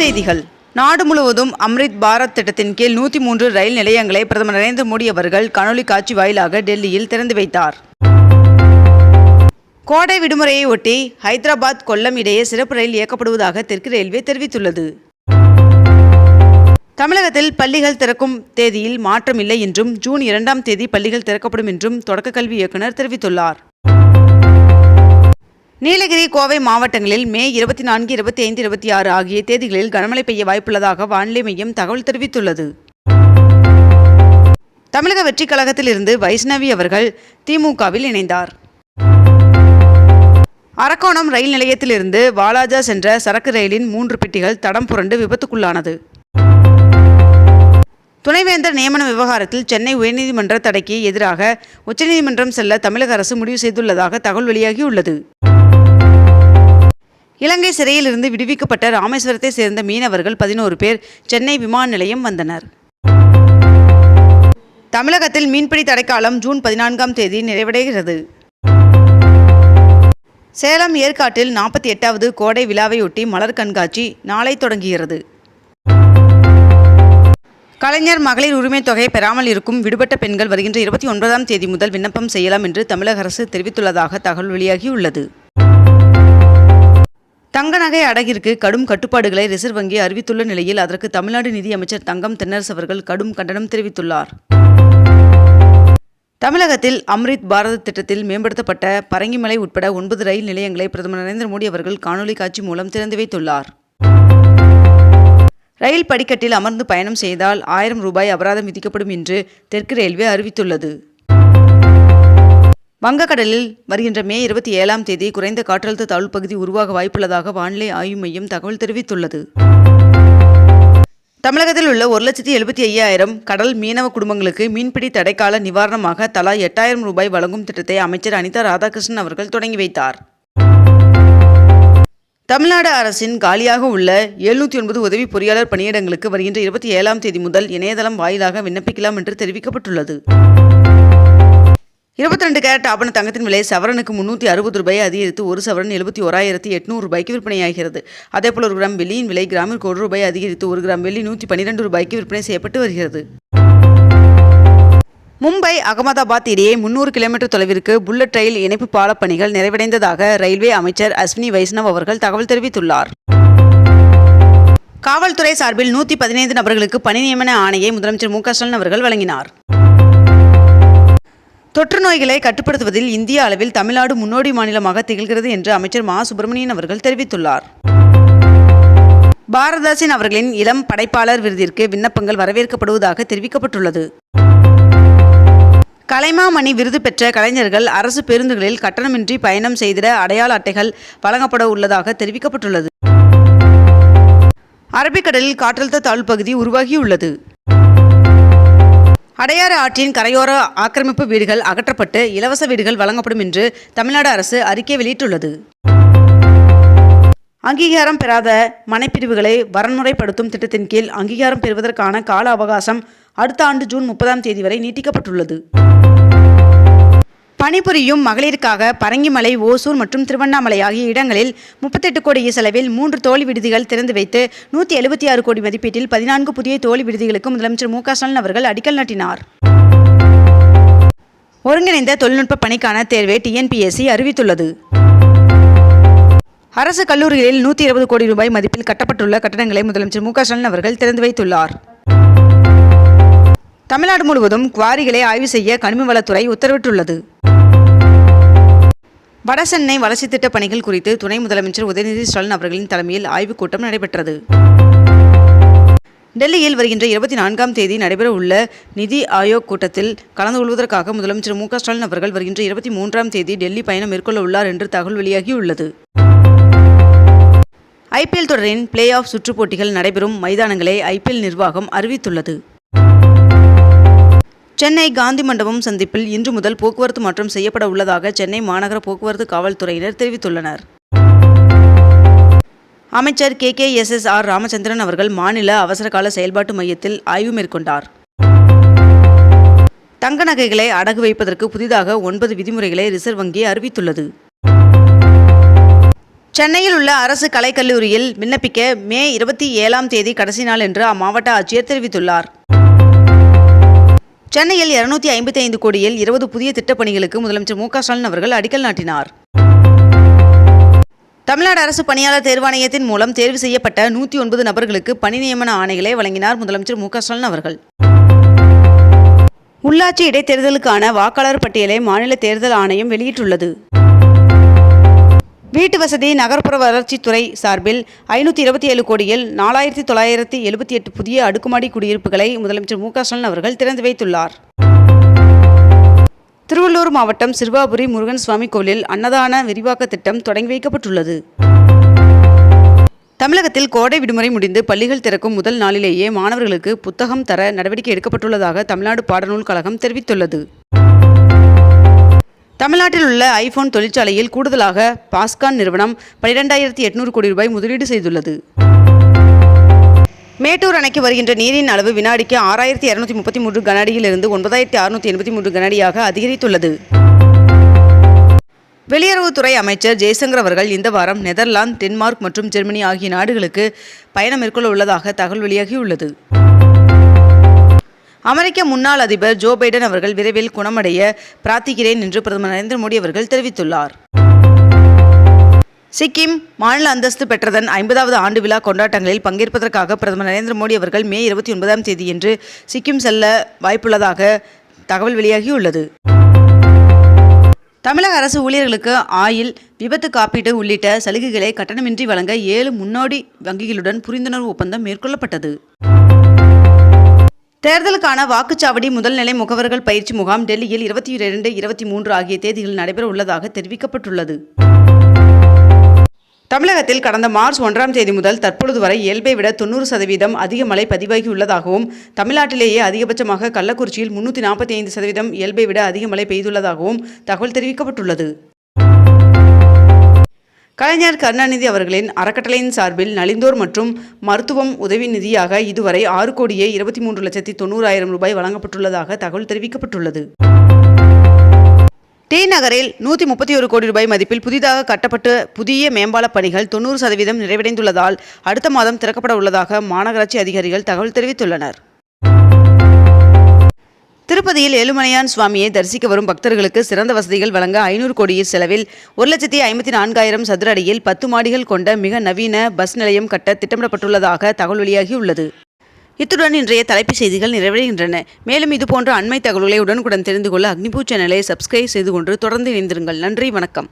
செய்திகள். நாடு முழுவதும் அம்ரித் பாரத் திட்டத்தின் கீழ் நூற்றி மூன்று ரயில் நிலையங்களை பிரதமர் நரேந்திர மோடி அவர்கள் காணொலி காட்சி வாயிலாக டெல்லியில் திறந்து வைத்தார். கோடை விடுமுறையை ஒட்டி ஹைதராபாத் கொல்லம் இடையே சிறப்பு ரயில் இயக்கப்படுவதாக தெற்கு ரயில்வே தெரிவித்துள்ளது. தமிழகத்தில் பள்ளிகள் திறக்கும் தேதியில் மாற்றம் இல்லை என்றும் ஜூன் இரண்டாம் தேதி பள்ளிகள் திறக்கப்படும் என்றும் தொடக்க கல்வி இயக்குநர் தெரிவித்துள்ளார். நீலகிரி கோவை மாவட்டங்களில் மே இருபத்தி நான்கு இருபத்தி ஐந்து இருபத்தி ஆறு ஆகிய தேதிகளில் கனமழை பெய்ய வாய்ப்புள்ளதாக வானிலை மையம் தகவல் தெரிவித்துள்ளது. தமிழக வெற்றிக் கழகத்திலிருந்து வைஷ்ணவி அவர்கள் திமுகவில் இணைந்தார். அரக்கோணம் ரயில் நிலையத்திலிருந்து வாலாஜா சென்ற சரக்கு ரயிலின் மூன்று பெட்டிகள் தடம் புரண்டு விபத்துக்குள்ளானது. துணைவேந்தர் நியமன விவகாரத்தில் சென்னை உயர்நீதிமன்ற தடைக்கு எதிராக உச்சநீதிமன்றம் செல்ல தமிழக அரசு முடிவு செய்துள்ளதாக தகவல் வெளியாகியுள்ளது. இலங்கை சிறையிலிருந்து விடுவிக்கப்பட்ட ராமேஸ்வரத்தை சேர்ந்த மீனவர்கள் பதினோரு பேர் சென்னை விமான நிலையம் வந்தனர். தமிழகத்தில் மீன்பிடி தடைக்காலம் ஜூன் பதினான்காம் தேதி நிறைவடைகிறது. சேலம் ஏற்காட்டில் நாற்பத்தி எட்டாவது கோடை விழாவையொட்டி மலர் கண்காட்சி நாளை தொடங்குகிறது. கலைஞர் மகளிர் உரிமை தொகை பெறாமல் இருக்கும் விடுபட்ட பெண்கள் வருகின்ற இருபத்தி ஒன்பதாம் தேதி முதல் விண்ணப்பம் செய்யலாம் என்று தமிழக அரசு தெரிவித்துள்ளதாக தகவல் வெளியாகியுள்ளது. தங்க நகை அடகிற்கு கடும் கட்டுப்பாடுகளை ரிசர்வ் வங்கி அறிவித்துள்ள நிலையில் அதற்கு தமிழ்நாடு நிதி அமைச்சர் தங்கம் தென்னரசு அவர்கள் கடும் கண்டனம் தெரிவித்துள்ளார். தமிழகத்தில் அம்ரித் பாரத் திட்டத்தில் மேம்படுத்தப்பட்ட பரங்கிமலை உட்பட ஒன்பது ரயில் நிலையங்களை பிரதமர் நரேந்திர மோடி அவர்கள் காணொலி காட்சி மூலம் திறந்து வைத்துள்ளார். ரயில் படிக்கட்டில் அமர்ந்து பயணம் செய்தால் ஆயிரம் ரூபாய் அபராதம் விதிக்கப்படும் என்று தெற்கு ரயில்வே அறிவித்துள்ளது. வங்கக்கடலில் வருகின்ற மே இருபத்தி ஏழாம் தேதி குறைந்த காற்றழுத்த தாழ்வு பகுதி உருவாக வாய்ப்புள்ளதாக வானிலை ஆய்வு மையம் தகவல் தெரிவித்துள்ளது. தமிழகத்தில் உள்ள ஒரு லட்சத்தி எழுபத்தி ஐயாயிரம் கடல் மீனவ குடும்பங்களுக்கு மீன்பிடி தடைக்கால நிவாரணமாக தலா எட்டாயிரம் ரூபாய் வழங்கும் திட்டத்தை அமைச்சர் அனிதா ராதாகிருஷ்ணன் அவர்கள் தொடங்கி வைத்தார். தமிழ்நாடு அரசின் காலியாக உள்ள எழுநூற்றி ஒன்பது உதவி பொறியாளர் பணியிடங்களுக்கு வருகின்ற இருபத்தி ஏழாம் தேதி முதல் இணையதளம் வாயிலாக விண்ணப்பிக்கலாம் என்று தெரிவிக்கப்பட்டுள்ளது. இருபத்தி ரெண்டு கேரட் ஆபண தங்கத்தின் விலை சவரனுக்கு முன்னூற்றி அறுபது ரூபாய் அதிகரித்து ஒரு சவரன் எழுபத்தி ஓராயிரத்தி எட்நூறு ரூபாய்க்கு விற்பனையாகிறது. அதேபோல் ஒரு கிராம் வெள்ளியின் விலை கிராமிற்கு ஒரு ரூபாய் அதிகரித்து ஒரு கிராம் வெள்ளி நூற்றி பன்னிரெண்டு ரூபாய்க்கு விற்பனை செய்யப்பட்டு வருகிறது. மும்பை அகமதாபாத் இடையே முன்னூறு கிலோமீட்டர் தொலைவிற்கு புல்லட் ரயில் இணைப்பு பாலப் பணிகள் நிறைவடைந்ததாக ரயில்வே அமைச்சர் அஸ்வினி வைஷ்ணவ் அவர்கள் தகவல் தெரிவித்துள்ளார். காவல்துறை சார்பில் நூற்றி பதினைந்து நபர்களுக்கு பணி நியமன ஆணையை முதலமைச்சர் மு க ஸ்டாலின் அவர்கள் வழங்கினார். தொற்று நோய்களை கட்டுப்படுத்துவதில் இந்திய அளவில் தமிழ்நாடு முன்னோடி மாநிலமாக திகழ்கிறது என்று அமைச்சர் மா. சுப்பிரமணியன் அவர்கள் தெரிவித்துள்ளார். பாரதாசின் அவர்களின் இளம் படைப்பாளர் விருதிற்கு விண்ணப்பங்கள் வரவேற்கப்படுவதாக தெரிவிக்கப்பட்டுள்ளது. கலைமாமணி விருது பெற்ற கலைஞர்கள் அரசு பேருந்துகளில் கட்டணமின்றி பயணம் செய்திட அடையாள அட்டைகள் வழங்கப்பட உள்ளதாக தெரிவிக்கப்பட்டுள்ளது. அரபிக்கடலில் காற்றழுத்த தாழ்வு பகுதி உருவாகியுள்ளது. அடையாறு ஆற்றின் கரையோர ஆக்கிரமிப்பு வீடுகள் அகற்றப்பட்டு இலவச வீடுகள் வழங்கப்படும் என்று தமிழ்நாடு அரசு அறிக்கை வெளியிட்டுள்ளது. அங்கீகாரம் பெறாத மனைப்பிரிவுகளை வரன்முறைப்படுத்தும் திட்டத்தின் கீழ் அங்கீகாரம் பெறுவதற்கான கால அவகாசம் அடுத்த ஆண்டு ஜூன் முப்பதாம் தேதி வரை நீட்டிக்கப்பட்டுள்ளது. பணிபுரியும் மகளிருக்காக பரங்கிமலை ஓசூர் மற்றும் திருவண்ணாமலை ஆகிய இடங்களில் முப்பத்தெட்டு கோடி செலவில் மூன்று தோழி விடுதிகள் திறந்து வைத்து நூற்றி எழுபத்தி ஆறு கோடி மதிப்பீட்டில் பதினான்கு புதிய தோழி விடுதிகளுக்கு முதலமைச்சர் மு ஸ்டாலின் அவர்கள் அடிக்கல் நாட்டினார். ஒருங்கிணைந்த தொழில்நுட்ப பணிக்கான தேர்வை டிஎன்பிஎஸ்சி அறிவித்துள்ளது. அரசு கல்லூரிகளில் நூற்றி இருபது கோடி ரூபாய் மதிப்பில் கட்டப்பட்டுள்ள கட்டடங்களை முதலமைச்சர் மு ஸ்டாலின் அவர்கள் திறந்து வைத்துள்ளார். தமிழ்நாடு முழுவதும் குவாரிகளை ஆய்வு செய்ய கனிம வளத்துறை உத்தரவிட்டுள்ளது. வடசென்னை வளர்ச்சி திட்ட பணிகள் குறித்து துணை முதலமைச்சர் உதயநிதி ஸ்டாலின் அவர்களின் தலைமையில் ஆய்வுக் கூட்டம் நடைபெற்றது. டெல்லியில் வருகின்ற இருபத்தி நான்காம் தேதி நடைபெறவுள்ள நிதி ஆயோக் கூட்டத்தில் கலந்து கொள்வதற்காக முதலமைச்சர் மு க ஸ்டாலின் அவர்கள் வருகின்ற இருபத்தி மூன்றாம் தேதி டெல்லி பயணம் மேற்கொள்ள உள்ளார் என்று தகவல் வெளியாகியுள்ளது. ஐபிஎல் தொடரின் பிளே ஆஃப் சுற்றுப் போட்டிகள் நடைபெறும் மைதானங்களை ஐபிஎல் நிர்வாகம் அறிவித்துள்ளது. சென்னை காந்தி மண்டபம் சந்திப்பில் இன்று முதல் போக்குவரத்து மாற்றம் செய்யப்பட உள்ளதாக சென்னை மாநகர போக்குவரத்து காவல்துறையினர் தெரிவித்துள்ளனர். அமைச்சர் K. K. S. S. R. Ramachandran அவர்கள் மாநில அவசரகால செயல்பாட்டு மையத்தில் ஆய்வு மேற்கொண்டார். தங்க நகைகளை அடகு வைப்பதற்கு புதிதாக ஒன்பது விதிமுறைகளை ரிசர்வ் வங்கி அறிவித்துள்ளது. சென்னையில் உள்ள அரசு கலைக்கல்லூரியில் விண்ணப்பிக்க மே இருபத்தி ஏழாம் தேதி கடைசி நாள் என்று அம்மாவட்ட ஆட்சியர் தெரிவித்துள்ளார். சென்னையில் இருநூத்தி ஐம்பத்தி ஐந்து கோடியில் இருபது புதிய திட்டப்பணிகளுக்கு முதலமைச்சர் மு க ஸ்டாலின் அவர்கள் அடிக்கல் நாட்டினார். தமிழ்நாடு அரசு பணியாளர் தேர்வாணையத்தின் மூலம் தேர்வு செய்யப்பட்ட நூற்றி ஒன்பது நபர்களுக்கு பணி நியமன ஆணைகளை வழங்கினார் முதலமைச்சர் மு க ஸ்டாலின் அவர்கள். உள்ளாட்சி இடைத்தேர்தலுக்கான வாக்காளர் பட்டியலை மாநில தேர்தல் ஆணையம் வெளியிட்டுள்ளது. வீட்டு வசதி நகர்ப்புற வளர்ச்சித்துறை சார்பில் ஐநூற்றி இருபத்தி ஏழு கோடியில் நாலாயிரத்தி தொள்ளாயிரத்தி எழுபத்தி எட்டு புதிய அடுக்குமாடி குடியிருப்புகளை முதலமைச்சர் மு ஸ்டாலின் அவர்கள் திறந்து வைத்துள்ளார். திருவள்ளூர் மாவட்டம் சிறுவாபுரி முருகன் சுவாமி கோவிலில் அன்னதான விரிவாக்க திட்டம் தொடங்கி வைக்கப்பட்டுள்ளது. தமிழகத்தில் கோடை விடுமுறை முடிந்து பள்ளிகள் திறக்கும் முதல் நாளிலேயே மாணவர்களுக்கு புத்தகம் தர நடவடிக்கை எடுக்கப்பட்டுள்ளதாக தமிழ்நாடு பாடநூல் கழகம் தெரிவித்துள்ளது. தமிழ்நாட்டில் உள்ள ஐபோன் தொழிற்சாலையில் கூடுதலாக பாஸ்கான் நிறுவனம் பனிரெண்டாயிரத்தி எட்நூறு கோடி ரூபாய் முதலீடு செய்துள்ளது. மேட்டூர் அணைக்கு வருகின்ற நீரின் அளவு வினாடிக்கு ஆறாயிரத்தி இரநூத்தி முப்பத்தி மூன்று கனஅடியிலிருந்து ஒன்பதாயிரத்தி அறுநூற்றி எண்பத்தி மூன்று கனஅடியாக அதிகரித்துள்ளது. வெளியுறவுத்துறை அமைச்சர் ஜெய்சங்கர் அவர்கள் இந்த வாரம் நெதர்லாந்து டென்மார்க் மற்றும் ஜெர்மனி ஆகிய நாடுகளுக்கு பயணம் மேற்கொள்ள உள்ளதாக தகவல் வெளியாகியுள்ளது. அமெரிக்க முன்னாள் அதிபர் ஜோ பைடன் அவர்கள் விரைவில் குணமடைய பிரார்த்திக்கிறேன் என்று பிரதமர் நரேந்திர மோடி அவர்கள் தெரிவித்துள்ளார். சிக்கிம் மாநில அந்தஸ்து பெற்றதன் ஐம்பதாவது ஆண்டு விழா கொண்டாட்டங்களில் பங்கேற்பதற்காக பிரதமர் நரேந்திர மோடி அவர்கள் மே இருபத்தி ஒன்பதாம் தேதியன்று சிக்கிம் செல்ல வாய்ப்புள்ளதாக தகவல் வெளியாகியுள்ளது. தமிழக அரசு ஊழியர்களுக்கு ஆயில் விபத்து காப்பீடு உள்ளிட்ட சலுகைகளை கட்டணமின்றி வழங்க ஏழு முன்னோடி வங்கிகளுடன் புரிந்துணர்வு ஒப்பந்தம் மேற்கொள்ளப்பட்டது. தேர்தலுக்கான வாக்குச்சாவடி முதல்நிலை முகவர்கள் பயிற்சி முகாம் டெல்லியில் இருபத்தி இரண்டு இருபத்தி மூன்று ஆகிய தேதிகளில் நடைபெற உள்ளதாக தெரிவிக்கப்பட்டுள்ளது. தமிழகத்தில் கடந்த மார்ச் ஒன்றாம் தேதி முதல் தற்பொழுது வரை இயல்பை விட தொண்ணூறு சதவீதம் அதிக மழை பதிவாகியுள்ளதாகவும் தமிழ்நாட்டிலேயே அதிகபட்சமாக கள்ளக்குறிச்சியில் முன்னூற்றி நாற்பத்தி ஐந்து சதவீதம் இயல்பை விட அதிக மழை பெய்துள்ளதாகவும் தகவல் தெரிவிக்கப்பட்டுள்ளது. கலைஞர் கருணாநிதி அவர்களின் அறக்கட்டளையின் சார்பில் நலிந்தோர் மற்றும் மருத்துவம் உதவி நிதியாக இதுவரை ஆறு கோடியே இருபத்தி மூன்று லட்சத்தி தொண்ணூறாயிரம் ரூபாய் வழங்கப்பட்டுள்ளதாக தகவல் தெரிவிக்கப்பட்டுள்ளது. டி நகரில் நூற்றி முப்பத்தி ஒரு கோடி ரூபாய் மதிப்பில் புதிதாக கட்டப்பட்டு புதிய மேம்பாலப் பணிகள் தொண்ணூறு சதவீதம் நிறைவடைந்துள்ளதால் அடுத்த மாதம் திறக்கப்பட உள்ளதாக மாநகராட்சி அதிகாரிகள் தகவல் தெரிவித்துள்ளனர். திருப்பதியில் ஏழுமலையான் சுவாமியை தரிசிக்க வரும் பக்தர்களுக்கு சிறந்த வசதிகள் வழங்க ஐநூறு கோடியில் செலவில் ஒரு லட்சத்தி ஐம்பத்தி நான்காயிரம் சதுர அடியில் பத்து மாடிகள் கொண்ட மிக நவீன பஸ் நிலையம் கட்ட திட்டமிடப்பட்டுள்ளதாக தகவல் வெளியாகியுள்ளது இத்துடன் இன்றைய தலைப்புச் செய்திகள் நிறைவடைகின்றன. மேலும் இதுபோன்ற அண்மை தகவல்களை உடனுக்குடன் தெரிந்து கொள்ள அக்னிபூ சேனலை சப்ஸ்கிரைப் செய்து கொண்டு தொடர்ந்து இணைந்திருங்கள். நன்றி வணக்கம்.